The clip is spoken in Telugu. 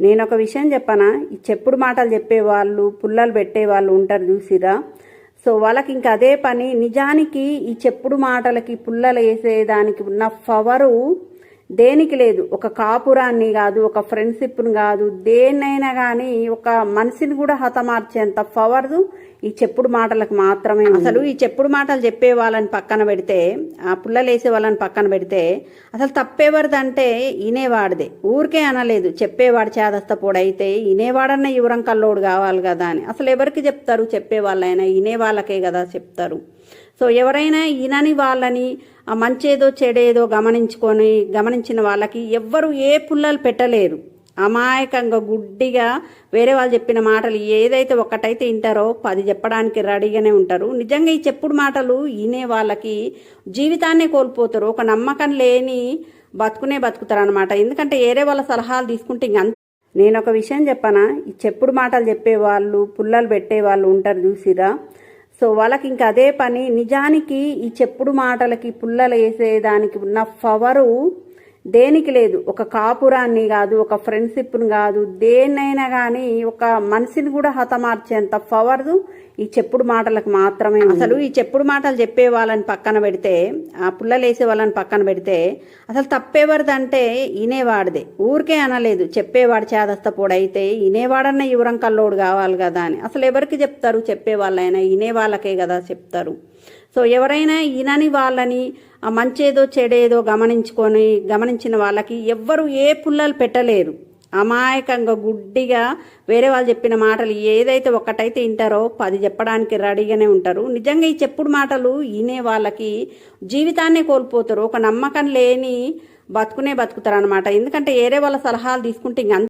నేను ఒక విషయం చెప్పనా? ఈ చెప్పుడు మాటలు చెప్పేవాళ్ళు పుల్లలు పెట్టేవాళ్ళు ఉంటారు చూసిరా సో వాళ్ళకి ఇంకా అదే పని. నిజానికి ఈ చెప్పుడు మాటలకి పుల్లలు వేసేదానికి ఉన్న పవరు దేనికి లేదు. ఒక కాపురాన్ని కాదు ఒక ఫ్రెండ్షిప్ని కాదు దేన్నైనా కానీ ఒక మనిషిని కూడా హతమార్చేంత పవర్ ఈ చెప్పుడు మాటలకు మాత్రమే అసలు ఈ చెప్పుడు మాటలు చెప్పే వాళ్ళని పక్కన పెడితే ఆ పుల్లలేసే వాళ్ళని పక్కన పెడితే అసలు తప్పేవరిదంటే ఇనేవాడిదే. ఊరికే అనలేదు చెప్పేవాడు చేదస్త పొడైతే ఇనేవాడన్న యువరం కల్లోడు కావాలి కదా అని. అసలు ఎవరికి చెప్తారు చెప్పే వాళ్ళైనా ఇనే వాళ్ళకే కదా చెప్తారు. సో ఎవరైనా ఈనని వాళ్ళని ఆ మంచేదో చెడేదో గమనించుకొని గమనించిన వాళ్ళకి ఎవ్వరు ఏ పుల్లలు పెట్టలేరు. అమాయకంగా గుడ్డిగా వేరే వాళ్ళు చెప్పిన మాటలు ఏదైతే ఒక్కటైతే వింటారో పది చెప్పడానికి రెడీగానే ఉంటారు. నిజంగా ఈ చెప్పుడు మాటలు వినే వాళ్ళకి జీవితాన్నే కోల్పోతారు. ఒక నమ్మకం లేని బతుకునే బతుకుతారు అనమాట ఎందుకంటే వేరే వాళ్ళ సలహాలు తీసుకుంటే ఇంక అంత నేను ఒక విషయం చెప్పనా? ఈ చెప్పుడు మాటలు చెప్పేవాళ్ళు పుల్లలు పెట్టేవాళ్ళు ఉంటారు చూసిరా సో వాళ్ళకి ఇంకా అదే పని. నిజానికి ఈ చెప్పుడు మాటలకి పుల్లలు వేసేదానికి ఉన్న పవరు దేనికి లేదు. ఒక కాపురాన్ని కాదు ఒక ఫ్రెండ్షిప్ని కాదు. దేన్నైనా కానీ ఒక మనిషిని కూడా హతమార్చేంత పవర్ ఈ చెప్పుడు మాటలకు మాత్రమే అసలు ఈ చెప్పుడు మాటలు చెప్పే వాళ్ళని పక్కన పెడితే ఆ పుల్లలు వేసే వాళ్ళని పక్కన పెడితే అసలు తప్పేవరిదంటే ఇనేవాడిదే. ఊరికే అనలేదు చెప్పేవాడు చేదస్తపోడైతే ఇనేవాడన్న యువరం కల్లోడు కావాలి కదా అని. అసలు ఎవరికి చెప్తారు చెప్పే వాళ్ళైనా ఇనే వాళ్ళకే కదా చెప్తారు. సో ఎవరైనా ఇనని వాళ్ళని ఆ మంచేదో చెడేదో గమనించుకొని గమనించిన వాళ్ళకి ఎవ్వరు ఏ పుల్లలు పెట్టలేరు. అమాయకంగా గుడ్డిగా వేరే వాళ్ళు చెప్పిన మాటలు ఏదైతే ఒక్కటైతే వింటారో పది చెప్పడానికి రెడీగానే ఉంటారు. నిజంగా ఈ చెప్పుడు మాటలు వినే వాళ్ళకి జీవితాన్నే కోల్పోతారు. ఒక నమ్మకం లేని బతుకునే బతుకుతారు అనమాట ఎందుకంటే వేరే వాళ్ళ సలహాలు తీసుకుంటే ఇంక అంత